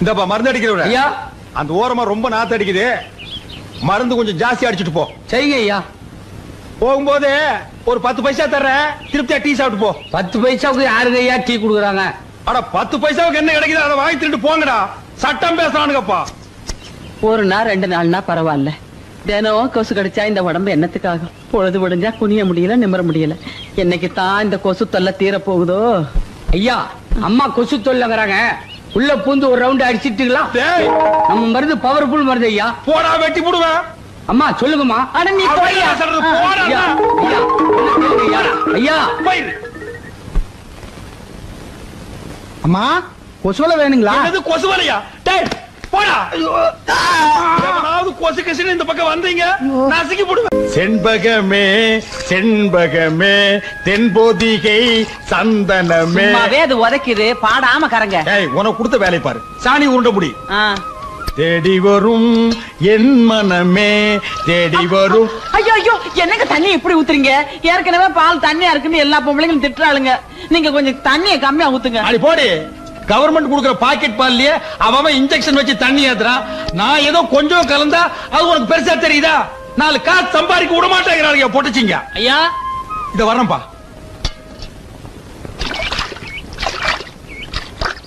இந்தப்பா மருந்து அடிக்கிறவர ஐயா. அந்த ஓரமா ரொம்ப நாத்து அடிக்குது. மருந்து கொஞ்சம் ஜாஸ்தி அடிச்சிட்டு போ. சரிங்க ஐயா. போகும்போது ஒரு பத்து பைசா தர்றேன் திருப்தியா டீ சாப்பிட்டு போ. பத்து பைசாவுக்கு யாருக்கு ஐயா டீ கொடுக்குறாங்க? அட பத்து பைசாவுக்கு என்ன கிடைக்குது அதை வாங்கி திருட்டு போங்கடா. சட்டம் பேசுறானுங்கப்பா. ஒரு நாள் ரெண்டு நாள்னா பரவாயில்ல. தினம் கொசு கடிச்சா இந்த உடம்பு என்னத்துக்காகும்? பொழுது விடிஞ்சா குனிய முடியல நிமிர முடியல. என்னைக்கு தான் இந்த கொசு தொல்லை தீர போகுதோ ஐயா அம்மா கொசு தொல்லைங்கிறாங்க. உள்ள பூந்து ஒரு ரவுண்ட் அடிச்சிட்டுங்களா? நம்ம மருந்து பவர்ஃபுல் மருந்து ஐயா. போடா வெட்டி போடுவேன். அம்மா சொல்லுங்கம்மா. அட நீ போய்யா. ஐயா ஐயா. அம்மா கொசுவல வேணுங்களா? என்னது கொசு வலையா டேய் போடா. கசுன்னு இந்த பக்கம் வந்தீங்க நசுக்கி போடுவேன். செண்பகமே செண்பகமே தென்போதிகை சந்தனமே. சும்மாவே அது உதைக்குது பாடாம கரங்க. ஏய் உனக்கு கொடுத்த வேலை பாரு. சாணி உருண்ட முடி. ஆ. தேடி வரும் என் மனமே தேடி வரும். ஐயோ ஐயோ என்னங்க தண்ணி இப்படி ஊத்துறீங்க? ஏற்கனவே பால் தண்ணியா இருக்குன்னு எல்லா பொம்பளைங்களும் திட்டுறாளுங்க. நீங்க கொஞ்சம் தண்ணியை கம்மியா ஊத்துங்க. அடி போடி. கவர்மெண்ட் கொடுக்கிற பாக்கெட் பால்லயே அவன் இன்ஜெக்ஷன் வச்சு தண்ணி ஏத்துறான் நான் ஏதோ கொஞ்சம் கலந்தா அது உனக்கு பெருசா தெரியுதா? நாலு காசு சம்பாதிக்க விட மாட்டேங்கிறாங்க பொட்டச்சிங்க. ஐயா. இத வரேன்பா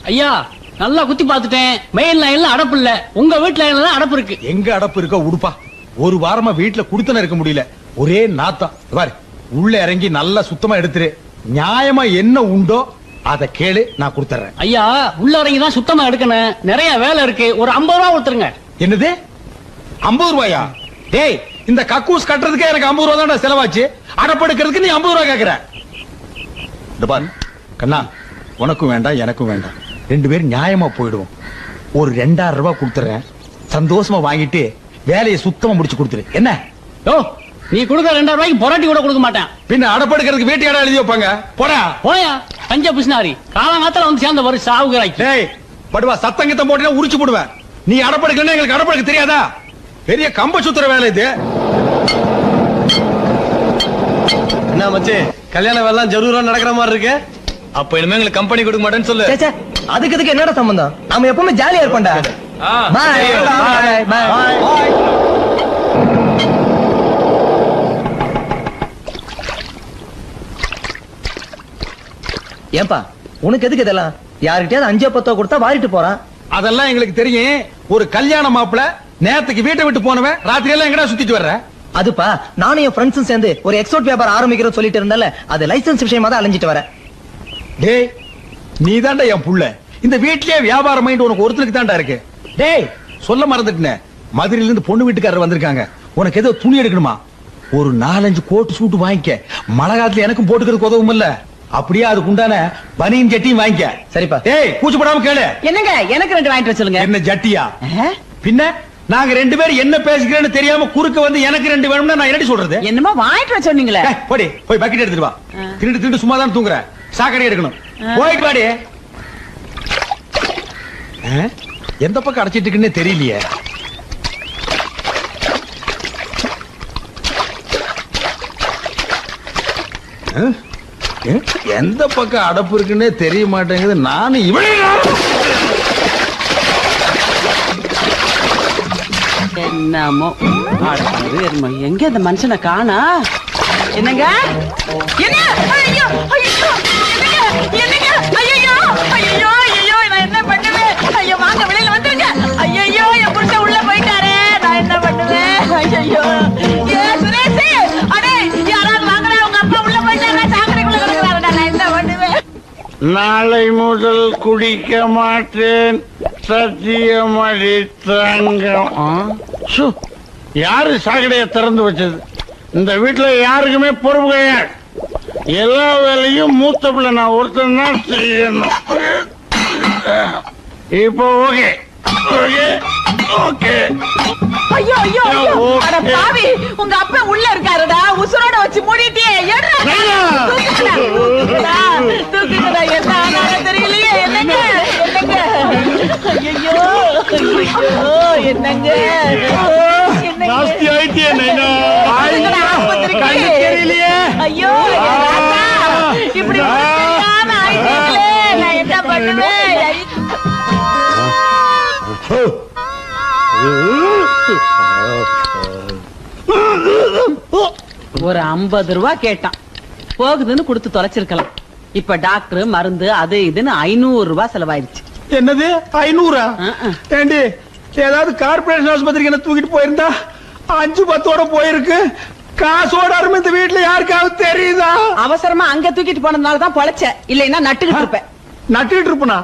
ஐயா நல்லா குத்தி பார்த்துட்டேன். மெயின் லைன்ல அடப்பு இல்ல. உங்க வீட்டு லைன்ல அடப்பு இருக்கு. எங்க அடப்பு இருக்க உடுப்பா. ஒரு வாரமா வீட்டுல குடுத்தன இருக்க முடியல. ஒரே நாத்தம். பாரு. உள்ள இறங்கி நல்லா சுத்தமா எடுத்துரு. நியாயமா என்ன உண்டோ அத கேளு நான் கொடுத்துறேன். ஐயா உள்ள இறங்கி தான் சுத்தமா எடுக்கணும். நிறைய வேலை இருக்கு. ஒரு ஐம்பது ரூபா கொடுத்துருங்க. என்னது? ஐம்பது ரூபாயா? டேய் இந்த கக்கூஸ் கட்டுறதுக்கே எனக்கு ஐம்பது ரூபா தான் செலவாச்சு. அடப்படுக்கிறதுக்கு நீ ஐம்பது ரூபா இந்த பாரு கண்ணா உனக்கும் வேண்டாம் எனக்கும் வேண்டாம். ரெண்டு பேரும் நியாயமா போயிடுவோம். ஒரு ரெண்டாயிரம் ரூபாய் கொடுத்துறேன். சந்தோஷமா வாங்கிட்டு வேலையை சுத்தமா முடிச்சு கொடுத்துரு. என்ன? ஓ நீ கொடுக்க ரெண்டாயிரம் ரூபாய்க்கு பொராட்டி கூட கொடுக்க மாட்டேன். பின்ன அடப்படுக்கிறதுக்கு வீட்டு இடம் எழுதி வைப்பாங்க. போடா. போயா பஞ்ச பிசினாரி காலங்காத்தால வந்து சேர்ந்த வரும் சாவுகிறாய்க்கு டேய் படுவா சத்தங்கத்தை போட்டீங்கன்னா உரிச்சு போடுவேன். நீ அடப்படுக்கலன்னா எங்களுக்கு அடப்படுக்க தெரியாதா? பெரிய கம்ப சுத்துற வேலை இது. என்ன மச்சி கல்யாண வேலை ஜரூரா நடக்கிற மாதிரி இருக்கு? அப்ப இனிமே எங்களுக்கு கம்பெனி கொடுக்க மாட்டேன்னு சொல்லு. அதுக்கு இதுக்கு என்னடா சம்பந்தம்? நாம எப்பவுமே ஜாலியா இருப்போம்டா. பாய் பாய் பாய் ஏன்பா உனக்கு எதுக்கு இதெல்லாம்? யாருக்கிட்டயாவது அஞ்சோ பத்தோ கொடுத்தா வாரிட்டு போறான். அதெல்லாம் எங்களுக்கு தெரியும். ஒரு கல்யாண மாப்பிள நேத்துக்கு வீட்டை விட்டு போனவன் ராத்திரி எல்லாம் எங்கடா சுத்திட்டு வர்ற? அதுப்பா நானும் என் ஃப்ரெண்ட்ஸும் சேர்ந்து ஒரு எக்ஸ்போர்ட் வியாபாரம் ஆரம்பிக்கிறோம் சொல்லிட்டு இருந்தால அது லைசென்ஸ் விஷயமா தான் அலைஞ்சிட்டு வரேன். டேய் நீ தான்டா என் புள்ள. இந்த வீட்லயே வியாபாரம் மைண்ட் உனக்கு ஒருத்தருக்கு தான்டா இருக்கு. டேய் சொல்ல மறந்துட்டேன். மதுரையில இருந்து பொண்ணு வீட்டுக்காரர் வந்திருக்காங்க. உனக்கு ஏதோ துணி எடுக்கணுமா? ஒரு நாலஞ்சு கோட்டு சூட்டு வாங்கிக்க. மழை காலத்துல எனக்கும் போட்டுக்கிறதுக்கு உதவும் இல்ல அப்படியே அதுக்கு உண்டான பனியன் ஜட்டியும் வாங்கிக்க. சரிப்பா. டேய் கூச்சப்படாம கேளு. என்னங்க? எனக்கு ரெண்டு வாங்கிட்டு சொல்லுங்க. என்ன ஜட்டியா? பின்ன நாங்க ரெண்டு பேரும் என்ன பேசிக்கிறேன்னு தெரியாம குறுக்க வந்து எனக்கு ரெண்டு வேணும்னா நான் என்னடி சொல்றது? என்னமோ வாங்கிட்டு சொன்னீங்களே? ஏய், போடி போய் பக்கெட் எடுத்துட்டு வா. திருண்டு திருண்டு சும்மா தான் தூங்குற. சாக்கடை எடுக்கணும். போயிட்டு வாடி? எந்த பக்கம் அடைச்சிட்டு இருக்குன்னே தெரியலையே. ஆ? எந்த பக்கம் அடப்பு இருக்குன்னே தெரிய மாட்டேங்குது. நானும் இவளே என்னமோ? எங்க அந்த மனுஷனை காணா? என்னங்க? என்ன? ஐயோ ஐயோ என்னங்க? ஐயோ ஐயோ ஐயோ நான் என்ன பண்ணுவேன் ஐயோ வாங்க வெளியில வந்துருங்க. ஐயோ என் புருஷன் உள்ள போயிட்டாரே. நான் என்ன பண்ணுவேன்? ஐயோ நாளை முதல் குடிக்க மாட்டேன். சத்தியமடி தங்கம் சு, யாரு சாக்கடையை திறந்து வச்சது? இந்த வீட்டுல யாருக்குமே பொறுப்பு கிடையாது. எல்லா வேலையும் மூத்த பிள்ளை நான் ஒருத்தன் தான் செய்யணும். இப்போ ஓகே. ஓகே. ஓகே. ஐயோ ஐயோ ஐயோ. அட பாவி உங்க அப்பா உள்ள இருக்காருடா. உசுரோட வச்சு மூடிட்டியே எடுடா தூக்குங்கடா தூக்குங்கடா என்ன ஆனாலும் தெரியலையே. என்னங்க? என்னங்க? ஐயோ ஐயோ என்னங்க? ஜாஸ்தி ஆயிட்டியே நைனா? கண்ணு தெரியலையே. ஐயோ இப்படி ஆயிட்டீங்களே. நான் என்ன பண்ணுவேன்? ஒரு ஐம்பது ரூபா கேட்டான். போகுதுன்னு கொடுத்து தொலைச்சிருக்கலாம். இப்ப டாக்டர் மருந்து அது இதுன்னு ஐநூறு ரூபாய் செலவாயிருச்சு. என்னது? ஐநூறா. ஏண்டி ஏதாவது கார்பரேஷன் ஆஸ்பத்திரிக்கு என்ன தூக்கிட்டு போயிருந்தா? அஞ்சு பத்தோட போயிருக்கு. காசோட அருமை இந்த வீட்டுல யாருக்காவது தெரியுதா? அவசரமா அங்க தூக்கிட்டு போனதுனால தான் பொழைச்ச இல்லைன்னா நட்டுக்கிட்டு இருப்பேன். நட்டுக்கிட்டு இருப்பனா?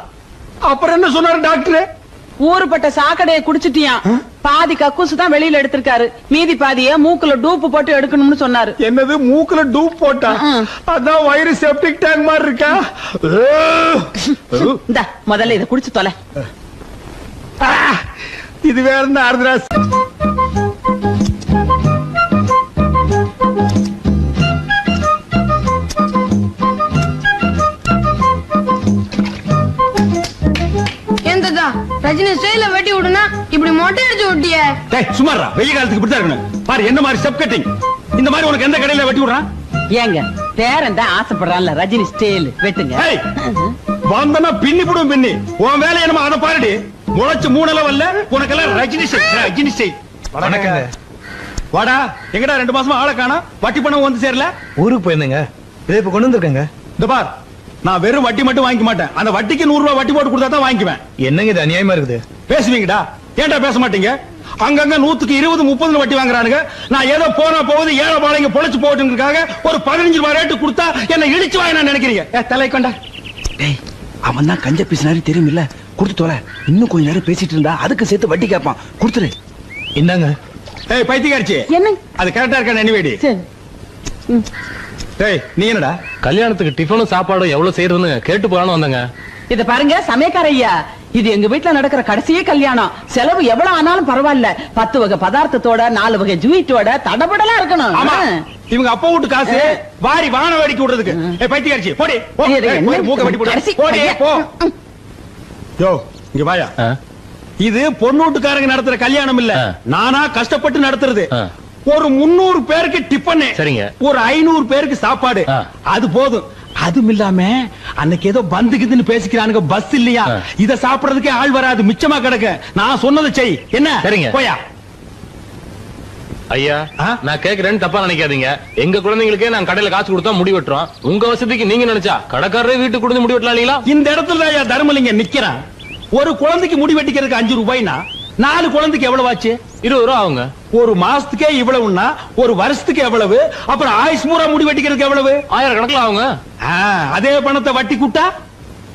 அப்புறம் என்ன சொன்னாரு டாக்டர்? ஊருப்பட்ட சாக்கடையை குடிச்சிட்டியான் பாதி கக்கூசு தான் வெளியில எடுத்திருக்காரு. மீதி பாதிய மூக்குல டூப்பு போட்டு எடுக்கணும்னு சொன்னாரு. என்னது மூக்குல டூப் போட்டா. அதான் வயிறு செப்டிக் டேங்க் மாதிரி இருக்கா? இந்த முதல்ல இத குடிச்சு தொலை. இது வேற என்ன ஆறுதுராஸ் ரஜினி ஸ்டைல வெட்டி விடுனா இப்படி மொட்டை அடிச்சு விட்டிய. டேய் சுமாரா வெய்ய காலத்துக்கு இப்படி தான் இருக்கணும். பாரு என்ன மாதிரி ஸ்டெப் கட்டிங் இந்த மாதிரி உனக்கு எந்த கடையில வெட்டி விடுறான்? ஏங்க பேரன் தான் ஆசைப்படுறான்ல ரஜினி ஸ்டைல் வெட்டுங்க. ஏய் வந்தனா பின்னி போடும் பின்னி. உன் வேலை என்னமோ அதை பாருடி. முளைச்சு மூணு வரல உனக்கெல்லாம் ரஜினி ஸ்டைல் ரஜினி ஸ்டைல் வணக்கங்க. வாடா எங்கடா ரெண்டு மாசமா ஆளை காணோம்? வட்டி பணம் வந்து சேரல? ஊருக்கு போயிருந்தேங்க. இதை இப்ப கொண்டு வந்திருக்கேங்க. இந்த பார் நான் வெறும் வட்டி மட்டும் வாங்கிக்க மாட்டேன். அந்த வட்டிக்கு நூறு ரூபாய் வட்டி போட்டு கொடுத்தா தான் வாங்கிக்குவேன். என்னங்க இது அநியாயமா இருக்குது? பேசுவீங்கடா. ஏன்டா பேச மாட்டீங்க? அங்கங்க நூத்துக்கு இருபது முப்பதுல வட்டி வாங்குறானுங்க. நான் ஏதோ போனா போகுது ஏழை பாளைங்க பொழைச்சு போட்டுங்கிறதுக்காக ஒரு பதினஞ்சு ரூபாய் ரேட்டு கொடுத்தா என்ன இடிச்சு வாங்க நான் நினைக்கிறீங்க. ஏ, தலை கொண்டா டேய் அவன் தான் கஞ்ச பேசினாரு தெரியுமில்ல? கொடுத்து தொலை. இன்னும் கொஞ்ச நேரம் பேசிட்டு இருந்தா அதுக்கு சேர்த்து வட்டி கேட்பான். கொடுத்துரு. இந்தாங்க ஏய் பைத்தியக்காரிச்சி. என்ன அது கரெக்டா இருக்கா நினைவேடி சரி. ஏய் நீ என்னடா? கல்யாணத்துக்கு டிஃபனும் சாப்பாடும் எவ்வளவு செய்யறதுன்னு கேட்டு போலான்னு வந்தேங்க. இத பாருங்க சமயக்கார ஐயா. இது எங்க வீட்ல நடக்கிற கடைசியே கல்யாணம். செலவு எவ்வளவு ஆனாலும் பரவாயில்ல. பத்து வகை பதார்த்தத்தோட நாலு வகை ஜூயிட்டோட தடபடலா இருக்கணும். இவங்க அப்பா வீட்டு காசு வாரி வான வேடிக்கை விடுறதுக்கு. ஏய் பைத்தியக்காரிச்சி போடி மூக்க வெட்டி போடு. போ. யோ இங்க வாயா. இது பொண்ணு வீட்டுக்காரங்க நடத்துற கல்யாணம் இல்ல. நானா கஷ்டப்பட்டு நடத்துறது. ஒரு முன்னூறு பேருக்கு டிஃபன். சரிங்க. ஒரு ஐநூறு பேருக்கு சாப்பாடு. அது போதும். அதுவும் இல்லாம அன்னைக்கு ஏதோ பந்துக்குதுன்னு பேசிக்கிறானுங்க பஸ் இல்லையா. இத சாப்பிடுறதுக்கே ஆள் வராது மிச்சமா கிடக்கு. நான் சொன்னதை செய். என்ன? சரிங்க. போயா. ஐயா? நான் கேக்குறேன்னு தப்பா நினைக்காதீங்க. எங்க குழந்தைங்களுக்கே நான் கடையில காசு கொடுத்தா முடி வெட்டுறோம். உங்க வசதிக்கு நீங்க நினைச்சா கடைக்காரரே வீட்டுக்கு கொடுத்து முடி வெட்டலாம் இல்லீங்களா இந்த இடத்துல ஐயா தர்மலிங்கம் நிக்கிறான். ஒரு குழந்தைக்கு முடி வெட்டிக்கிறதுக்கு அஞ்சு ரூபாய்னா நாலு குழந்தைக்கு எவ்வளவு ஆச்சு? இருபது ரூபா ஆகுங்க. ஒரு மாசத்துக்கே இவ்வளவுன்னா ஒரு வருஷத்துக்கு எவ்வளவு? அப்புறம் ஆயுஸ் பூரா முடி வெட்டிக்கிறதுக்கு எவ்வளவு? ஆயிரம் கணக்குல ஆகுங்க அதே பணத்தை வட்டி கூட்டா?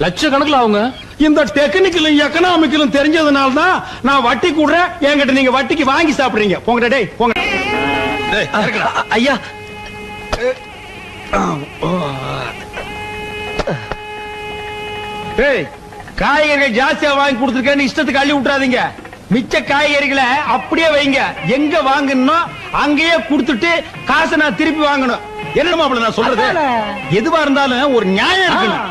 லட்ச கணக்குல ஆகுங்க. இந்த டெக்னிக்கலும் எக்கனாமிக்கலும் தெரிஞ்சதுனால தான் நான் வட்டி கூடுறேன். என்கிட்ட நீங்க வட்டிக்கு வாங்கி சாப்பிடுறீங்க. போங்கடா டேய் போங்க. ஐயா. டேய் காய்கறிகள் ஜாஸ்தியா வாங்கி கொடுத்துருக்கேன்னு இஷ்டத்துக்கு அள்ளி விட்டுறாதீங்க. மிச்ச காய்கறிகளை அப்படியே வைங்க. எங்க வாங்கணும் அங்கேயே கொடுத்துட்டு காசை நான் திருப்பி வாங்கணும். என்ன மாப்பிள்ள நான் சொல்றது. எதுவா இருந்தாலும் ஒரு நியாயம் இருக்கணும்.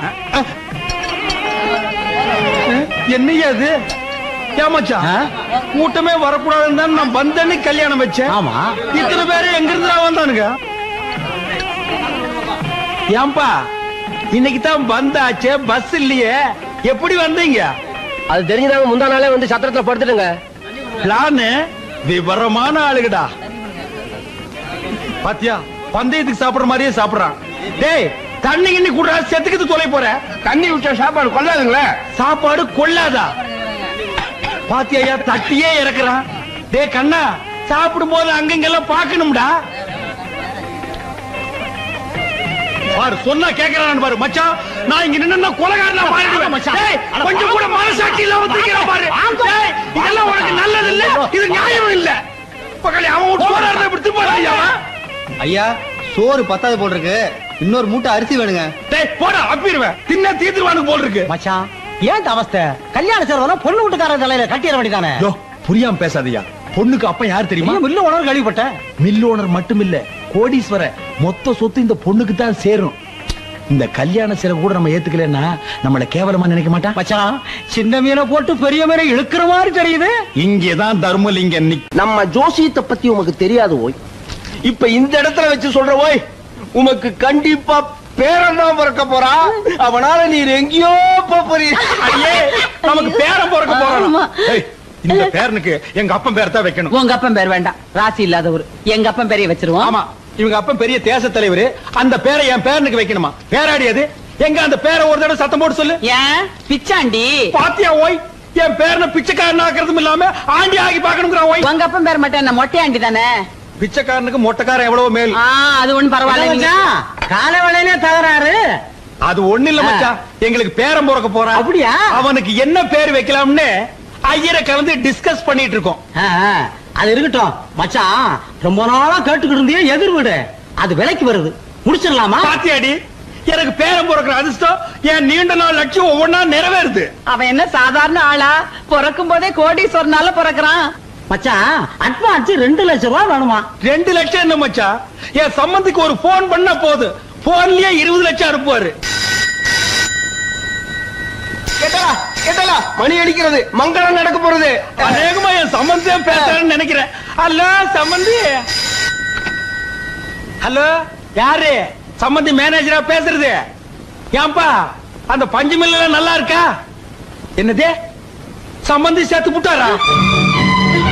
என்னய்யா அது ஏமாச்சா கூட்டமே வரக்கூடாதுன்னு தான் நான் வந்தேன்னு கல்யாணம் வச்சேன். ஆமா. இத்தனை பேரு எங்க இருந்து வந்தானுங்க? ஏன்பா இன்னைக்கு தான் வந்தாச்சே பஸ் இல்லையே. எப்படி வந்தீங்க? அது தெரிஞ்சுதாங்க முந்தா நாளே வந்து சத்திரத்துல படுத்துட்டுங்க. பிளான்? விவரமான ஆளுகடா பாத்தியா? பந்தயத்துக்கு சாப்பிடுற மாதிரியே சாப்பிடுறான். டேய் தண்ணி கிண்ணி குடுறா செத்துக்கிட்டு தொலை போற. தண்ணி விட்ட சாப்பாடு கொள்ளாதுங்களே? சாப்பாடு கொள்ளாதா? பாத்தியா தட்டியே இறக்குறான். டேய் கண்ணா சாப்பிடும் போது அங்கங்கெல்லாம் பார்க்கணும்டா. பாரு சொன்னா கேக்குறான் பாரு மச்சான். நான் இங்க நின்னா கொலகாரனா மாறிடுவேன். டேய், கொஞ்சம் கூட மனசாட்சி இல்லாம தூக்கிறான் பாரு. டேய், இதெல்லாம் உனக்கு நல்லது இல்ல. இது நியாயம் இல்ல. பக்கத்துல அவன் ஒரு சோறா இருந்தா இப்படி திப்பாரு ஐயா சோறு பத்தாது போட்டிருக்கு இன்னொரு மூட்டை அரிசி வேணுங்க. டேய் போடா அப்பிடுவேன். தின்ன தீத்துருவானு போல் இருக்கு மச்சான் ஏன் அவஸ்தை? கல்யாண செலவெல்லாம் பொண்ணு வீட்டுக்காரன் தலையில கட்டிட வேண்டியதானே? யோ புரியாம பேசாதயா பொண்ணுக்கு அப்ப யார் தெரியுமா? மில்லு உணவு கேள்விப்பட்டேன். மில் ஓனர் மட்டும் இல்ல கோடீஸ்வர மொத்த சொத்து இந்த பொண்ணுக்கு தான் சேரும். இந்த கல்யாண செலவு கூட நம்ம ஏத்துக்கலன்னா நம்மள கேவலமா நினைக்க மாட்டா? மச்சான் சின்ன மீனை போட்டு பெரிய மீனை இழுக்கிற மாதிரி தெரியுது. இங்கதான் தர்மலிங்கம் நிக் நம்ம ஜோசியத்தை பத்தி உமக்கு தெரியாது ஓய். இப்ப இந்த இடத்துல வச்சு சொல்ற ஓய் உமக்கு கண்டிப்பா பேரன் தான் பிறக்க போறா. அவனால நீர் எங்கேயோ போப் போறீ நமக்கு பேரம் பிறக்க போறோம். இந்த பேரனுக்கு எங்க அப்பன் பேர் தான் வைக்கணும். உங்க அப்பன் பேர் வேண்டாம். ராசி இல்லாதவர். எங்க அப்பன் பேரைய வச்சிருவோம். ஆமா. இவங்க அப்பன் பெரிய தேச தலைவர். அந்த பேரை என் பேரனுக்கு வைக்கணுமா? பேராடி அது. எங்க அந்த பேரை ஒரு தடவை சத்தம் போட்டு சொல்லு. ஏன்? பிச்சாண்டி. பாத்தியா ஓய்? என் பேரனை பிச்சைக்காரன் ஆக்குறதும் இல்லாம ஆண்டி ஆகி பாக்கணுங்கிற ஓய். உங்க அப்பன் பேர் மட்டும் என்ன மொட்டையாண்டி தானே? பிச்சைக்காரனுக்கு மொட்டைக்காரன் எவ்வளவு மேல். ஆ அது ஒண்ணும் பரவாயில்ல நீங்க கால வேலையிலே தகராறு. அது ஒண்ணு இல்ல மச்சான். எங்களுக்கு பேரம் பிறக்க போறான் அப்படியா? அவனுக்கு என்ன பேர் வைக்கலாம்னு ஐயரை கலந்து டிஸ்கஸ் பண்ணிட்டு இருக்கோம். அது இருக்கட்டும். மச்சான் ரொம்ப நாளா கேட்டுக்கிட்டு இருந்தியே எதிர் வீடு. அது விலைக்கு வருது. முடிச்சிடலாமா? பாத்தியாடி எனக்கு பேரம் பிறக்கிற அதிர்ஷ்டம் என் நீண்ட நாள் லட்சியம் ஒவ்வொன்னா நிறைவேறுது. அவன் என்ன சாதாரண ஆளா? பிறக்கும் போதே கோடீஸ்வரனால பிறக்கிறான். மச்சான் அட்வான்ஸ் ரெண்டு லட்சம் ரூபாய் வேணுமா? ரெண்டு லட்சம் என்ன மச்சான்? என் சம்பந்திக்கு ஒரு போன் பண்ணா போதும் போன்லயே இருபது லட்சம் அனுப்புவாரு. கேட்டலா கேட்டலா மணி அடிக்கிறது. மங்களம் நடக்க போறது. அநேகமா என் சம்பந்தியம் பேசுறேன்னு நினைக்கிறேன். ஹலோ சம்பந்தி. ஹலோ யாரு? சம்பந்தி மேனேஜரா பேசுறது. ஏன்பா அந்த பஞ்சு மில்ல நல்லா இருக்கா? என்னது? சம்பந்தி சேர்த்து விட்டாரா?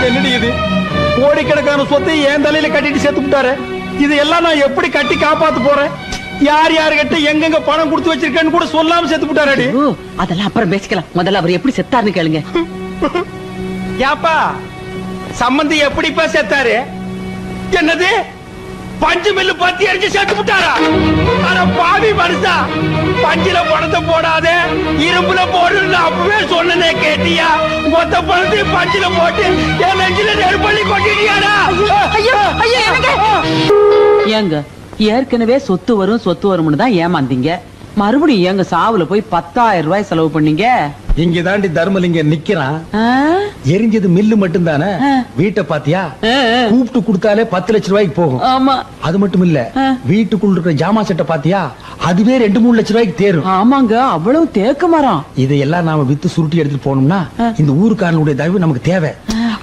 என்னடி இது? கோடிக்கணக்கான சொத்தை என் தலையில கட்டிட்டு சேர்த்து விட்டாரு. இது எல்லாம் நான் எப்படி கட்டி காப்பாத்து போறேன்? யார் யார் கிட்ட எங்கெங்க பணம் கொடுத்து வச்சிருக்கேன்னு கூட சொல்லாம சேர்த்து விட்டாரடி அதெல்லாம் அப்புறம் பேசிக்கலாம். முதல்ல அவர் எப்படி செத்தாருன்னு கேளுங்க. ஏப்பா சம்பந்தி எப்படிப்பா செத்தாரு? என்னது? பஞ்சு மில்லு பத்தி அடிச்சு செத்து விட்டாரா அட பாவி மனுஷா பஞ்சில பணத்தை போடாதே இரும்புல போடுன்னு அப்பவே சொன்னனே கேட்டியா? மொத்த பணத்தையும் பஞ்சில போட்டு என் நெஞ்சில நெருப்பள்ளி கொட்டிட்டியாடா? ஐயோ ஐயோ ஏங்க ஏற்கனவே சொத்து வரும் சொத்து வரும்னு தான் ஏமாந்தீங்க. மறுபடியும் ஏங்க சாவுல போய் பத்தாயிரம் ரூபாய் செலவு பண்ணீங்க? இங்க தாண்டி தர்மலிங்க நிக்கிறான்? எரிஞ்சது மில்லு மட்டும் தானே. வீட்டை பாத்தியா. கூப்பிட்டு கொடுத்தாலே பத்து லட்சம் ரூபாய்க்கு போகும். ஆமா. அது மட்டும் இல்ல. வீட்டுக்குள்ள இருக்கிற ஜாமா செட்டை பாத்தியா? அதுவே ரெண்டு மூணு லட்சம் ரூபாய்க்கு தேரும். ஆமாங்க அவ்வளவு தேக்க மரம். இதையெல்லாம் நாம வித்து சுருட்டி எடுத்துட்டு போனோம்னா. இந்த ஊருக்காரனுடைய தயவு நமக்கு தேவை.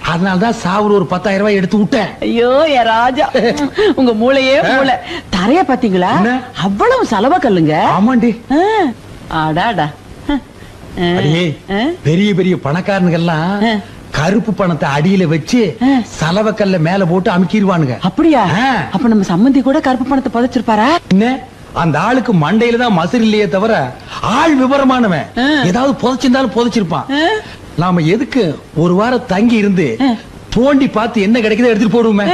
அதனாலதான் சாவுல ஒரு பத்தாயிரம் ரூபாய் எடுத்து விட்டேன். ஐயோ என் ராஜா. உங்க மூளையே மூளை. தரைய பாத்தீங்களா? அவ்வளவு செலவ கல்லுங்க. ஆமாண்டி. ஆ, அடாடா. ஆ, அடியே ஆ, பெரிய பெரிய பணக்காரனுங்கெல்லாம். கருப்பு பணத்தை அடியில வச்சு ஆ. சலவக்கல்ல மேல போட்டு அமுக்கிடுவானுங்க அப்படியா. அப்ப நம்ம சம்மந்தி கூட கருப்பு பணத்தை புதைச்சிருப்பாரா? என்ன? அந்த ஆளுக்கு மண்டையில தான் மசர் இல்லையே தவிர ஆள் விவரமானவன். ஏதாவது புதைச்சிருந்தாலும் புதைச்சிருப்பான். நாம எதுக்கு ஒரு வாரம் தங்கி இருந்து. தோண்டி பார்த்து என்ன கிடைக்குதோ எடுத்துட்டு போடுவோமே.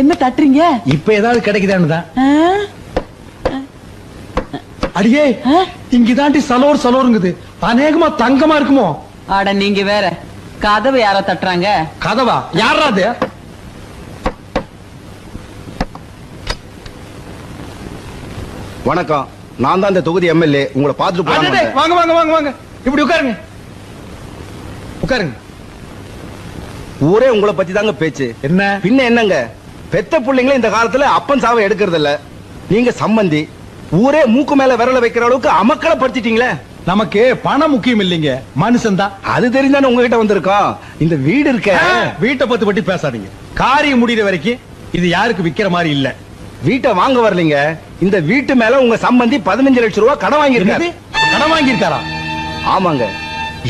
என்ன தட்டுறீங்க? இப்ப ஏதாவது கிடைக்குதான்னு தான். ஆ? அடியே? இங்கதாண்டி சலோர் சலோருங்குது. அநேகமா தங்கமா இருக்குமோ? அட நீங்க வேற. கதவை யாரோ தட்டுறாங்க. கதவா? யாரா அது? வணக்கம். நான் தான் இந்த தொகுதி எம்எல்ஏ உங்களை பார்த்துட்டு வாங்க வாங்க வாங்க வாங்க. இப்படி உட்காருங்க. உட்காருங்க. ஊரே உங்களை பத்தி தாங்க பேச்சு. என்ன? பின்ன என்னங்க? பெத்த பிள்ளைங்களே இந்த காலத்துல அப்பன் சாவை எடுக்கிறது இல்ல நீங்க சம்பந்தி. ஊரே மூக்கு மேல விரல வைக்கிற அளவுக்கு அமக்களை படுத்திட்டீங்களே. நமக்கு பணம் முக்கியம் இல்லைங்க. மனுஷன் தான் அது தெரிஞ்சானே உங்ககிட்ட வந்திருக்கோம் இந்த வீடு இருக்க. வீட்டை பத்தி பத்தி பேசாதீங்க. காரியம் முடியிற வரைக்கும் இது யாருக்கு விக்கிற மாதிரி இல்ல. வீட்டை வாங்க வரலீங்க. இந்த வீட்டு மேல உங்க சம்பந்தி பதினஞ்சு லட்சம் ரூபாய் கடன் வாங்கியிருக்காரு? கடன் வாங்கியிருக்காரா? ஆமாங்க.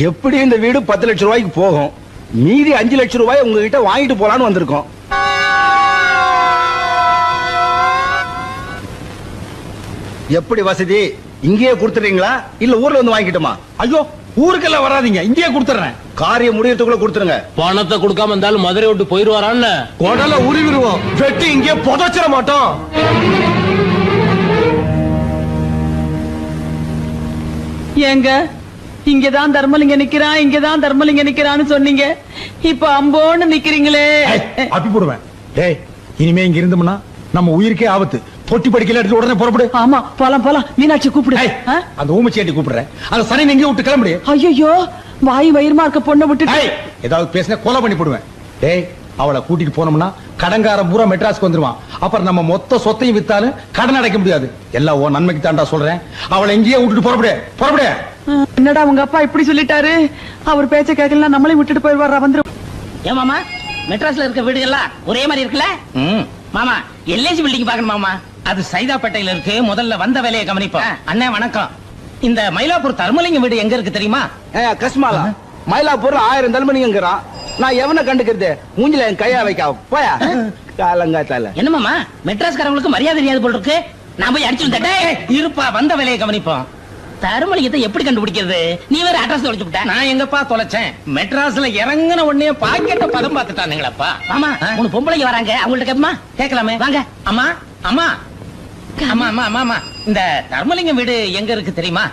எப்படி இந்த வீடு பத்து லட்சம் ரூபாய்க்கு போகும்? மீதி அஞ்சு லட்சம் ரூபாய் உங்ககிட்ட வாங்கிட்டு போலான்னு வந்திருக்கோம். எப்படி வசதி? இங்கேயே கொடுத்துறீங்களா இல்ல ஊர்ல வந்து வாங்கிட்டுமா ஐயோ ஊருக்கெல்லாம் வராதீங்க. இங்கேயே கொடுத்துறேன் காரியம் முடியறதுக்குள்ள கொடுத்துருங்க பணத்தை கொடுக்காம இருந்தாலும் மதுரை விட்டு போயிருவாரான்னு. குடல உருவிடுவோம். வெட்டி இங்கே புதைச்சிட மாட்டோம். ஏங்க இங்கதான் தர்மலிங்க நிக்கிறான் இங்கதான் தர்மலிங்க நிக்கிறான்னு சொன்னீங்க. இப்ப அம்போன்னு நிக்கிறீங்களே. ஏய், அப்பி போடுவேன். டேய் இனிமே இங்க இருந்தோம்னா நம்ம உயிருக்கே ஆபத்து. பொட்டி படிக்கல எடுத்து உடனே புறப்படு. ஆமா போலாம் போலாம். மீனாட்சி கூப்பிடு. அந்த ஊமச்சேட்டி கூப்பிடுறேன். அந்த சனி எங்கேயும் விட்டு கிளம்புடி. ஐயோ வாய் வயிறுமா இருக்க பொண்ணை ஏய், ஏதாவது பேசினா கொலை பண்ணி போடுவேன். டேய் அவளை கூட்டிட்டு போனோம்னா கடன்காரன் பூரா மெட்ராஸ்க்கு வந்துருவான். அப்புறம் நம்ம மொத்த சொத்தையும் வித்தாலும் கடன் அடைக்க முடியாது. எல்லாம் உன் நன்மைக்கு தாண்டா சொல்றேன். அவளை எங்கேயே விட்டுட்டு புறப்படு புறப்படு. என்னடா உங்க அப்பா இப்படி சொல்லிட்டாரு? அவர் பேச்ச கேட்கலாம் நம்மளையும் விட்டுட்டு போயிடுவாரா வந்துரு ஏன் மாமா? மெட்ராஸ்ல இருக்க வீடுகள்லாம் ஒரே மாதிரி இருக்குல்ல? மாமா எல்ஐசி பில்டிங் பாக்கணும் மாமா. அது சைதாப்பேட்டையில இருக்கு. முதல்ல வந்த வேலையை கவனிப்போம். அண்ணே வணக்கம். இந்த மயிலாப்பூர் தர்மலிங்க வீடு எங்க இருக்கு தெரியுமா? கஸ்மாலா. மயிலாப்பூர்ல ஆயிரம் தலைமணிங்கிறான் நான் எவனை கண்டுக்கிறது? மூஞ்சில என் கையா வைக்க போயா? காலங்காத்தால. என்ன மாமா? மெட்ராஸ்காரங்களுக்கு மரியாதை தெரியாது போல் இருக்கு? நான் போய் அடிச்சு இருப்பா. வந்த வேலையை கவனிப்போம். தருமலிங்கத்தை எப்படி கண்டுபிடிக்கிறது? நீ வேற அட்ரஸ் தொலைச்சு விட்ட. நான் எங்கப்பா தொலைச்சேன்? மெட்ராஸ்ல இறங்குன உடனே பாக்கெட்ட பதம் பார்த்துட்டானுங்களப்பா. ஆமா மூணு பொம்பளைங்க வராங்க அவங்கள்ட்ட கேப்பமா கேட்கலாமே. வாங்க. அம்மா அம்மா. அம்மா அம்மா அம்மா அம்மா. இந்த தர்மலிங்கம் வீடு எங்க இருக்கு தெரியுமா?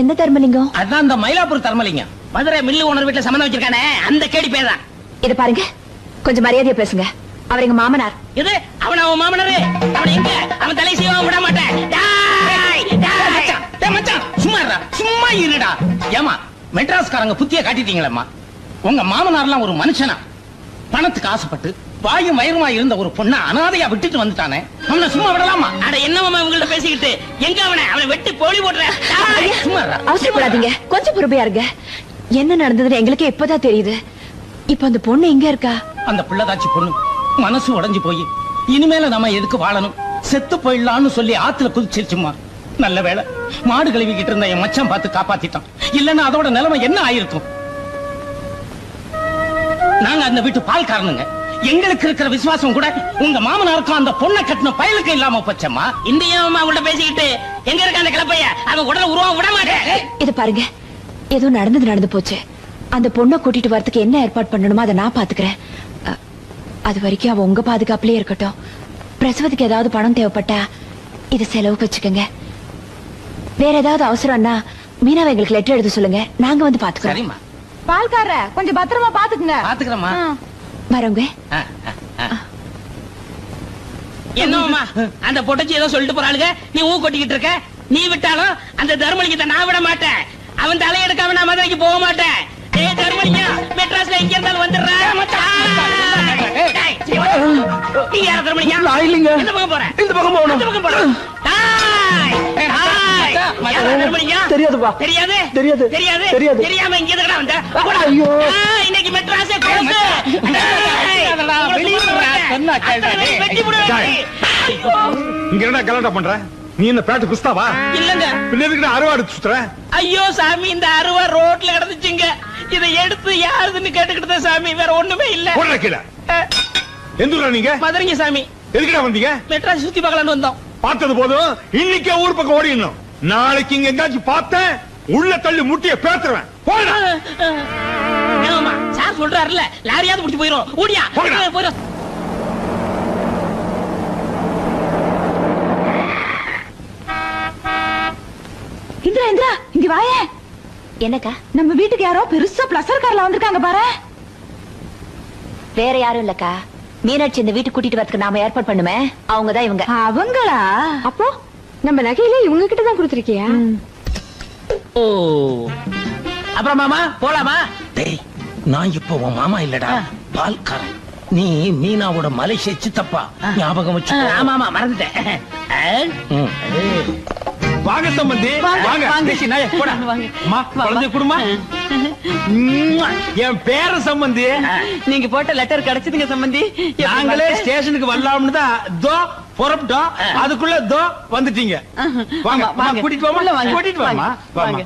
எந்த தர்மலிங்கம்? அதான் இந்த மயிலாப்பூர் தர்மலிங்கம். மதுரை மில்லு ஓனர் வீட்டுல சம்மந்தம் வச்சிருக்கானே அந்த கேடி பேதான் இத பாருங்க. கொஞ்சம் மரியாதையா பேசுங்க. அவர் எங்க மாமனார். இது அவன் அவன் மாமனாரு? அவன் எங்க? அவன் தலை செய்வா விட மாட்டேன். டேய் மச்சான். சும்மா இருடா சும்மா இருடா. ஏமா மெட்ராஸ்காரங்க புத்திய காட்டிட்டீங்களேம்மா. உங்க மாமனார்லாம் ஒரு மனுஷனா. பணத்துக்கு ஆசைப்பட்டு வாயும் வயிறுமா இருந்த ஒரு பொண்ண அனாதையா விட்டுட்டு வந்துட்டானே. அவனை சும்மா விடலாமா? அட என்னமாமா இவங்கள்ட்ட பேசிக்கிட்டு? எங்க அவனை? அவனை வெட்டி போலி போடுற டேய், சும்மா இருடா. அவசரப்படாதீங்க. கொஞ்சம் பொறுமையா இருங்க. என்ன நடந்ததுன்னு எங்களுக்கே இப்பதான் தெரியுது. இப்ப அந்த பொண்ணு எங்க இருக்கா? அந்த பிள்ளைதாச்சி பொண்ணு மனசு உடைஞ்சு போய் இனிமேல நம்ம எதுக்கு வாழணும்? செத்து போயிடலாம்னு சொல்லி ஆத்துல குதிச்சிருச்சுமா நல்ல வேளை. மாடு கழுவிக்கிட்டு இருந்த என் மச்சான் பார்த்து காப்பாத்திட்டான். இல்லன்னா அதோட நிலைமை என்ன ஆயிருக்கும்? நாங்க அந்த வீட்டு பால் காரணங்க எங்களுக்கு இருக்கிற விசுவாசம் கூட உங்க மாமனாருக்கும் அந்த பொண்ணை கட்டின பயலுக்கு இல்லாம போச்சம்மா. இந்த ஏன் அவங்கள்ட்ட பேசிக்கிட்டு எங்க இருக்க அந்த கிளப்பைய? அவன் உடனே உருவம் விட மாட்டேன். இத பாருங்க. ஏதோ நடந்தது நடந்து போச்சு. அந்த பொண்ணை கூட்டிட்டு வரதுக்கு என்ன ஏற்பாடு பண்ணணுமோ அதை நான் பாத்துக்கிறேன். அது வரைக்கும் அவ உங்க பாதுகாப்புலயே இருக்கட்டும். பிரசவத்துக்கு ஏதாவது பணம் தேவைப்பட்டா இத செலவுக்கு வச்சுக்கோங்க. வேற ஏதாவது அவசரம்னா மீனாவை எங்களுக்கு லெட்டர் எழுத சொல்லுங்க நாங்க வந்து பாத்துக்கிறோம் சரிம்மா பால்கார கொஞ்சம் பத்திரமா பாத்துக்குங்க பாத்துக்கிறேம்மா வரவங்க. என்னம்மா அந்த பொட்டச்சி ஏதோ சொல்லிட்டு போறாளுங்க நீ ஊ கொட்டிக்கிட்டு இருக்க நீ விட்டாலும் அந்த தர்மலிங்கத்தை நான் விட மாட்டேன் அவன் தலையெடுக்காம நான் மதுரைக்கு போக மாட்டேன் ஏய் தர்மலிங்கம் மெட்ராஸ்ல எங்க இருந்தாலும் வந்துடுறேன் நீ யார இல்லைங்க. எந்த பக்கம் போற இந்த பக்கம் போகணும். இந்த பக்கம் போறேன் தெரியாதுப்பா. தெரியாது? தெரியாது. தெரியாது? தெரியாது. தெரியாம இங்க எதுக்குடா வந்த. ஐயோ. ஆ, இன்னைக்கு மெட்ராஸே. ஐயோ. இங்க என்ன கலாட்டா பண்ற? நீ என்ன பேட்டு குஸ்தாவா? இல்லங்க. பின்ன எதுக்கு நான் அறுவாடு சுத்துற? ஐயோ சாமி இந்த அருவா ரோட்ல கிடந்துச்சுங்க. இதை எடுத்து யாருதுன்னு கேட்டுக்கிட்டு சாமி வேற ஒண்ணுமே இல்ல. போடுற கீழே. எந்த ஊரா நீங்க? மதுரைங்க சாமி. எதுக்குடா வந்தீங்க? மெட்ராஸ் சுத்தி பார்க்கலாம்னு வந்தோம். பார்த்தது போதும் இன்னைக்கே ஊர் பக்கம் ஓடிடணும். நாளைக்கு இங்க எங்காச்சும் பார்த்தேன் உள்ள தள்ளி முட்டிய பேத்துருவேன். போடா சார் சொல்றாருல்ல லாரியாவது பிடிச்சி போயிரும். ஓடியா. போயிரும் இந்திரா இந்திரா இங்க வாயே. என்னக்கா? நம்ம வீட்டுக்கு யாரோ பெருசா பிளஸர் கார்ல வந்திருக்காங்க பாரு வேற யாரும் இல்லக்கா. மீனாட்சி இந்த வீட்டுக்கு கூட்டிட்டு வரதுக்கு நாம ஏற்பாடு பண்ணுமே? அவங்கதான் இவங்க. அவங்களா? அப்போ? நம்ம நகையில இவங்க கிட்ட தான் கொடுத்துருக்கியா? ஓ. அப்புறம் மாமா போலாமா? டேய் நான் இப்போ உன் மாமா இல்லடா. பால்காரன். நீ மீனாவோட மலேசிய சித்தப்பா. ஞாபகம் வச்சு ஆமா ஆமா மறந்துட்டேன். வாங்க சம்பந்தி வாங்க. குழந்தை குடுமா? என் பேர சம்பந்தி. நீங்க போட்ட லெட்டர் கிடைச்சதுங்க சம்பந்தி. நாங்களே ஸ்டேஷனுக்கு வரலாம்னு தான் தோ புறப்பட்டோம். அதுக்குள்ள தோ வந்துட்டீங்க. வாங்க கூட்டிட்டு வாமா. கூட்டிட்டு வாமா வாங்க.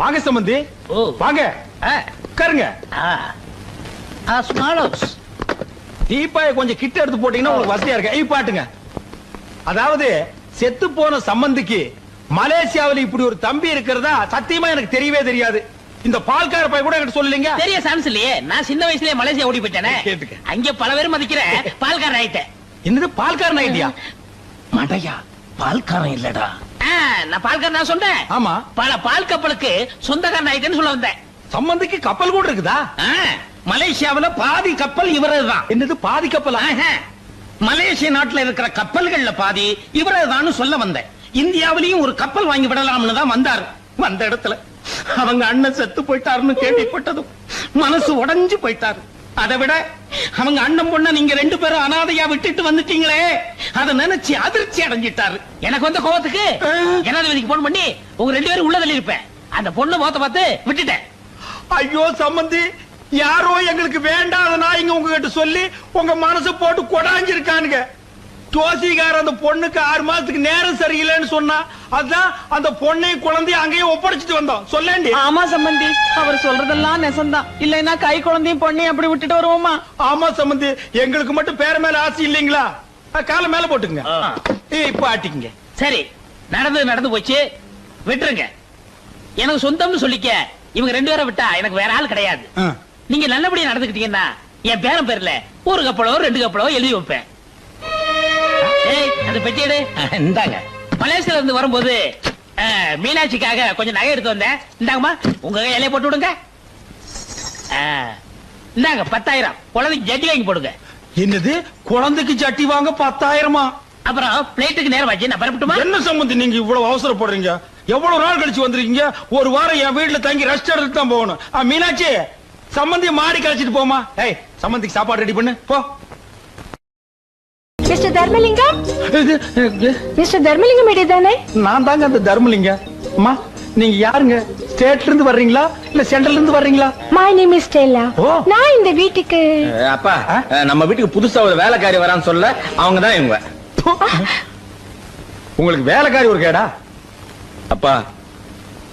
வாங்க. சம்பந்தி. வாங்க. உட்காருங்க. டீப்பாய கொஞ்சம் கிட்ட எடுத்து போட்டீங்கன்னா உங்களுக்கு வசதியா இருக்கு? ஐ பாட்டுங்க. அதாவது செத்து போன சம்பந்திக்கு மலேசியாவில் இப்படி ஒரு தம்பி இருக்கிறதா சத்தியமா எனக்கு தெரியவே தெரியாது. இந்த பால்கார பையன் கூட எனக்கு சொல்லலீங்க. தெரிய சான்ஸ் இல்லையே. நான் சின்ன வயசுலயே மலேசியா ஓடி போயிட்டேனே. அங்க பல பேர் மதிக்கிற பால்காரன் ஆயிட்டேன். என்னது பால்காரன் ஐடியா மடையா பால்காரன் இல்லடா. நான் பால்காரன் நான் சொன்னேன். ஆமா. பல பால் கப்பலுக்கு சொந்தக்காரன் ஆயிட்டேன்னு சொல்ல வந்தேன். சம்பந்திக்கு கப்பல் கூட இருக்குதா? மலேசியாவுல பாதி கப்பல் இவரதுதான். என்னது பாதி கப்பலா? ஆஹா. மலேசிய நாட்டுல இருக்கிற கப்பல்கள்ல பாதி இவரதுதான் சொல்ல வந்தேன். இந்தியாவிலையும் ஒரு கப்பல் வாங்கி விடலாம்னு தான் வந்தாரு. வந்த இடத்துல அவங்க அண்ணன் செத்து போயிட்டாருன்னு கேள்விப்பட்டதும் மனசு உடைஞ்சு போயிட்டாரு. அதை விட அவங்க அண்ணன் பொண்ண நீங்க ரெண்டு பேரும் அனாதையா விட்டுட்டு வந்துட்டீங்களே அதை நினைச்சு அதிர்ச்சி அடைஞ்சிட்டாரு. எனக்கு வந்த கோவத்துக்கு ஜனாதிபதிக்கு போன் பண்ணி உங்க ரெண்டு பேரும் உள்ள தள்ளி இருப்பேன் அந்த பொண்ணு முகத்தை பார்த்து விட்டுட்டேன். ஐயோ சம்பந்தி யாரோ எங்களுக்கு வேண்டாத நாய்ங்க உங்ககிட்ட சொல்லி உங்க மனசு போட்டு கொடாஞ்சிருக்கானுங்க. ஜோசிகார அந்த பொண்ணுக்கு ஆறு மாசத்துக்கு நேரம் சரியில்லைன்னு சொன்னா அதான் அந்த பொண்ணையும் குழந்தையும் அங்கேயே ஒப்படைச்சிட்டு வந்தோம். சொல்லேண்டி. ஆமா சம்பந்தி அவர் சொல்றதெல்லாம் நெசந்தான் இல்லைன்னா கை குழந்தையும் பொண்ணையும் அப்படி விட்டுட்டு வருவோமா? ஆமா சம்பந்தி எங்களுக்கு மட்டும் பேர மேல ஆசை இல்லைங்களா? காலை மேல போட்டுங்க இப்ப ஆட்டிக்குங்க. சரி நடந்து நடந்து போச்சு. விட்டுருங்க. எனக்கு சொந்தம்னு சொல்லிக்க இவங்க ரெண்டு பேரை விட்டா எனக்கு வேற ஆள் கிடையாது. ஆ. நீங்க நல்லபடியா நடந்துக்கிட்டீங்கன்னா என் பேரன் பேர்ல ஒரு கப்பலோ ரெண்டு கப்பலோ எழுதி வைப்பேன். அந்த பெட்டி எடு. இந்தாங்க. மலேசியால இருந்து வரும்போது மீனாட்சிக்காக கொஞ்சம் நகை எடுத்து வந்தேன். இந்தாங்கம்மா உங்க இலைய போட்டு விடுங்க. இந்தாங்க பத்தாயிரம். குழந்தைக்கு ஜட்டி வாங்கி போடுங்க. என்னது? குழந்தைக்கு சட்டி வாங்க பத்தாயிரமா? அப்புறம் பிளேட்டுக்கு நேரம் ஆச்சு நான் பரப்பட்டுமா? என்ன சம்பந்தி நீங்க இவ்வளவு அவசரப்படுறீங்க? எவ்வளவு நாள் கழிச்சு வந்திருக்கீங்க? ஒரு வாரம் என் வீட்டுல தங்கி ரெஸ்ட் எடுத்து தான் போகணும். ஆ, மீனாட்சி சம்பந்தி மாடி கழிச்சிட்டு போமா ஏய் சம்பந்திக்கு சாப்பாடு ரெடி பண்ணு. போ. மிஸ்டர் தர்மலிங்கம்? மிஸ்டர் தர்மலிங்கம் தானே? நான் தாங்க அந்த தர்மலிங்க அம்மா நீங்க யாருங்க? ஸ்டேட்ல இருந்து வர்றீங்களா? இல்ல சென்ட்ரல்ல இருந்து வர்றீங்களா? My name is Stella oh. நான் இந்த வீட்டுக்கு அப்பா நம்ம வீட்டுக்கு புதுசா ஒரு வேலைக்காரி வரான்னு சொல்ல அவங்க தான் இவங்க. உங்களுக்கு வேலைக்காரி ஒரு கேடா? அப்பா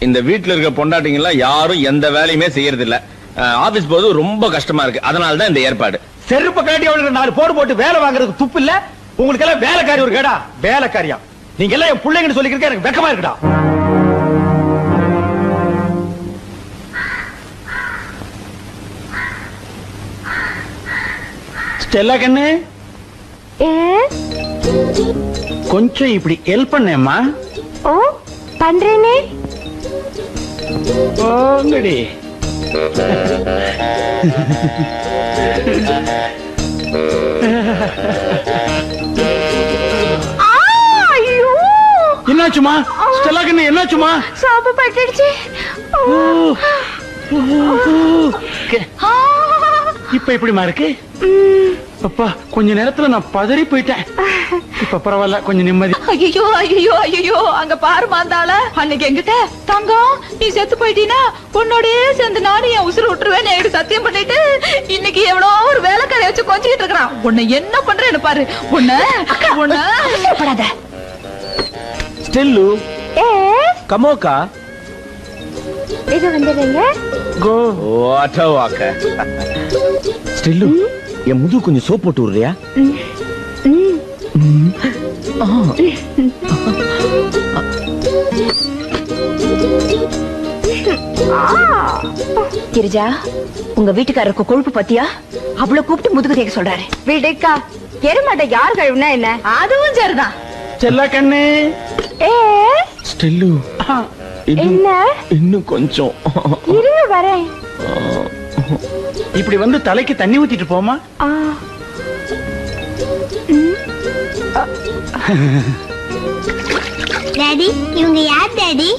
இந்த வீட்டுல இருக்க பொண்டாட்டிங்க எல்லாம் யாரும் எந்த வேலையுமே செய்யறது இல்ல ஆபீஸ் போது ரொம்ப கஷ்டமா இருக்கு. அதனால தான் இந்த ஏற்பாடு. செருப்ப காட்டி அவளுக்கு நாலு போடு போட்டு வேலை வாங்குறதுக்கு துப்பு இல்ல. உங்களுக்கு எல்லாம் வேலைக்காரி ஒரு கேடா. வேலைக்காரியா. நீங்க எல்லாம் என் பிள்ளைங்கன்னு சொல்லிக்கிறதுக்கு எனக்கு வெக்கமா இருக்குடா. ஸ்டெல்லா கண்ணு. கொஞ்சம் இப்படி ஹெல்ப் பண்ணேம்மா. ஓ பண்றேனே. போங்கடி என்னாச்சுமா? ஸ்டெல்லா கண்ணு என்னாச்சுமா? சாப்பு பட்டுடுச்சு. இப்ப எப்படிமா இருக்கு? அப்பா கொஞ்ச நேரத்துல நான் பதறி போயிட்டேன். இப்ப பரவாயில்ல கொஞ்சம் நிம்மதி. ஐயோ ஐயோ ஐயோ அங்க பாரு மாந்தாள. அன்னைக்கு எங்கிட்ட தங்கம் நீ செத்து போயிட்டீனா உன்னோடயே சேர்ந்து நானும் என் உசுறு விட்டுருவேன் எனக்கு சத்தியம் பண்ணிட்டு இன்னைக்கு எவ்வளோ ஒரு வேலைக்காரை வச்சு கொஞ்சிட்டு இருக்கிறான். உன்னை என்ன பண்றேன்னு பாரு. உன்ன உன்ன. படாத ஸ்டெல்லு. கமோக்கா. இது வந்துடுங்க கோ. வாட் வாக்க ஸ்டெல்லு. என் முது கொஞ்சம் சோப் போட்டு விடுறியா? கிரிஜா உங்க வீட்டுக்காரருக்கு கொழுப்பு பத்தியா? அவ்வளவு கூப்பிட்டு முதுகு தேக்க சொல்றாரு. விடுக்கா. எருமாட்டை யார் கழுவுனா என்ன? அதுவும் சரிதான். செல்லா கண்ணு. ஏ? ஸ்டெல்லு. என்ன? இன்னும் கொஞ்சம். இருங்க வரேன். இப்படி வந்து தலைக்கு தண்ணி ஊத்திட்டு போமா? ஆ. டாடி இவங்க யார் டாடி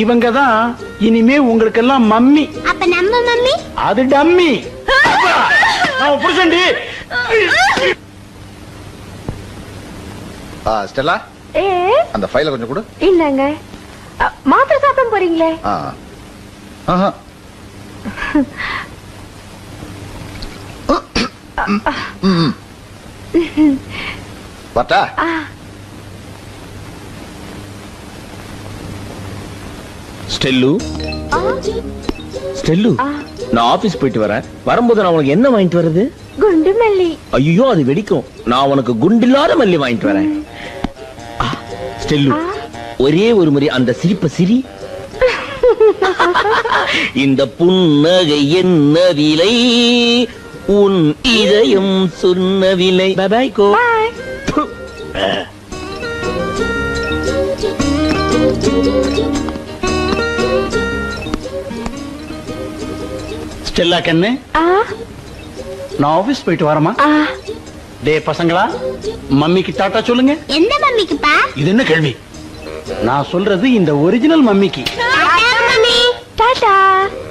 இவங்க தான் இனிமே உங்களுக்கு எல்லாம் மம்மி. அப்ப நம்ம மம்மி? அது டம்மி. நான் புருஷன்டி ஆ ஸ்டெல்லா ஏ? அந்த ஃபைலை கொஞ்சம் கொடு. இல்லங்க. மாத்திரை சாப்பிட போறீங்களே? ஆ. ஆஹா. வரட்டா ஸ்டெல்லு. ஸ்டெல்லு. நான் ஆபீஸ் போயிட்டு வரேன். வரும்போது நான் உனக்கு என்ன வாங்கிட்டு வர்றது? குண்டு மல்லி. ஐயோ அது வெடிக்கும். நான் உனக்கு குண்டில்லாத மல்லி வாங்கிட்டு வரேன். ஸ்டெல்லு. ஒரே ஒரு முறை அந்த சிரிப்ப சிரி. இந்த புன்னகை என்ன விலை? உன் இதயம் சொன்ன விலை. பாய் கோ ஸ்டெல்லா கண்ணு. ஆ. நான் ஆபீஸ் போயிட்டு வரமா ஆ. டே பசங்களா மம்மிக்கு டாட்டா சொல்லுங்க. எந்த மம்மிக்குப்பா இது என்ன கேள்வி? நான் சொல்றது இந்த original மம்மிக்கு. Mummy tata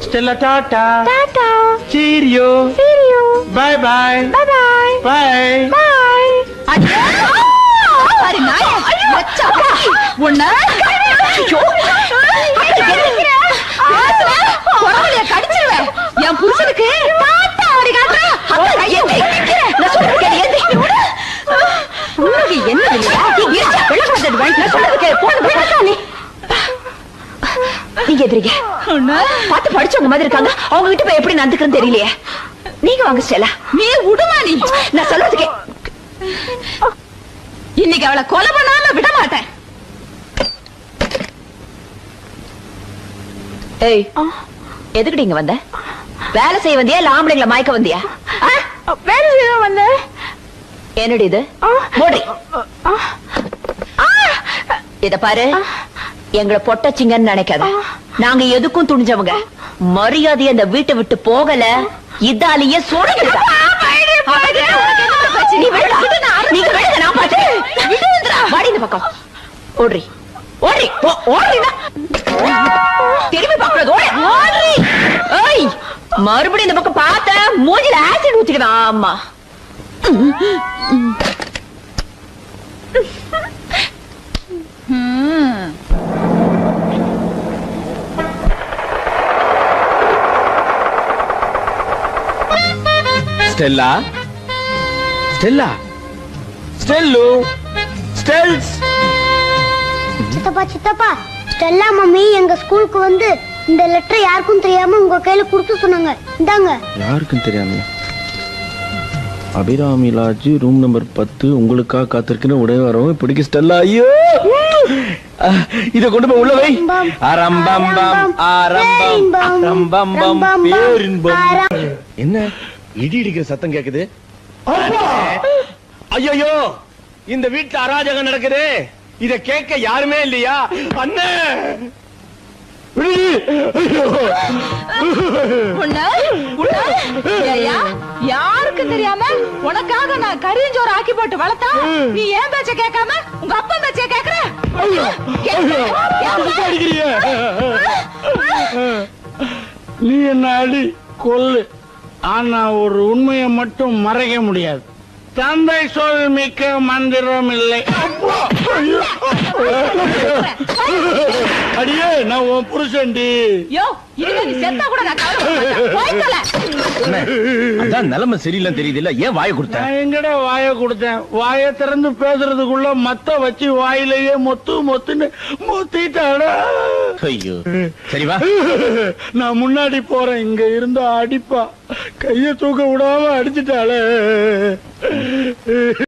Stella tata tata cheerio cheerio bye bye bye bye bye bye பாரு நாய வச்சா உன்ன ஐயோ! குறவளைய கடிச்சிருவேன். என் புருஷனுக்கு தாத்தா அப்படி காட்டுறா. அத்தை, எந்தி, நிக்கிறேன். நான் சொல்றது கேளு, எந்தி. உனக்கு என்ன இல்லையா? நீ இருச்சா, வெள்ளை காத்தடி வாங்கி, நான் சொல்றது கேளு. போன போய் நீங்க எதிரிங்க பார்த்து படிச்சவங்க மாதிரி இருக்காங்க. அவங்க கிட்ட போய் எப்படி நடந்துக்கிறேன்னு தெரியலையே. நீங்க வாங்க ஸ்டெல்லா. நீ விடுமா நீ? நான் சொல்றதுக்கே. இன்னைக்கு அவளை கொலை பண்ணாம விட மாட்டேன். ஏய் எதுக்குடி இங்க வந்த? வேலை செய்ய வந்தியா? இல்ல ஆம்பளைங்களை மயக்க வந்தியா? வேலை செய்ய வந்த என்னடி இது? இத பாரு. எங்களை பொட்டச்சிங்கன்னு நினைக்காத. நாங்க எதுக்கும் துணிஞ்சவங்க. மரியாதையை அந்த வீட்டை விட்டு போகல. இதாலேயே சொல்லுங்க ஓடுறி. ஓடுறி. ஓடுறினா? திரும்பி பார்க்கறது. ஓடு. ஓடுறி. ஏய் மறுபடியும் இந்த பக்கம் பார்த்த மூஞ்சில ஆசிட் ஊத்திடுவேன் ஆமா. ஸ்டெல்லா? ஸ்டெல்லா? ஸ்டெல்லு? ஸ்டெல்ஸ்? சித்தப்பா சித்தப்பா ஸ்டெல்லா மம்மி எங்க ஸ்கூலுக்கு வந்து இந்த லெட்டர் யாருக்கும் தெரியாம உங்க கையில கொடுத்து சொன்னாங்க. இந்தாங்க. யாருக்கும் தெரியாம அபிராமி லாட்ஜ் ரூம் நம்பர் பத்து. உங்களுக்காக காத்திருக்கிற உடைய வரவும் பிடிக்க ஸ்டெல்லா. ஐயோ! இத கொண்டு போய் உள்ள வை. அரம்பம்பம் ஆரம்பம். பேரின்பம். என்ன? இடி இடிக்கிற சத்தம் கேக்குது. ஐயோ இந்த வீட்டுல அராஜகம் நடக்குது. இத கேட்க யாருமே இல்லையா? அண்ணே! யாருக்கும் தெரியாம உனக்காக நான் கரியஞ்சோறு ஆக்கி போட்டு வளர்த்தா நீ ஏன் பேச்ச கேட்காம உங்க அப்பா பேச்ச கேக்குற நீ என்ன அடி? கொல்லு. ஆனா ஒரு உண்மையை மட்டும் மறைக்க முடியாது. தந்தை சொல் மிக்க மந்திரம் இல்லை. அடியே நான் உன் புருஷன்டி. நிலைமை சரியில்லைன்னு தெரியுது இல்ல ஏன் வாய கொடுத்த? நான் எங்கடா வாயை கொடுத்தேன்? வாயை திறந்து பேசுறதுக்குள்ள மத்த வச்சு வாயிலேயே மொத்து மொத்துன்னு மொத்திட்டாடா. ஐயோ. சரி வா. நான் முன்னாடி போறேன். இங்க இருந்து அடிப்பா. கைய தூக்க விடாம அடிச்சிட்டாளே.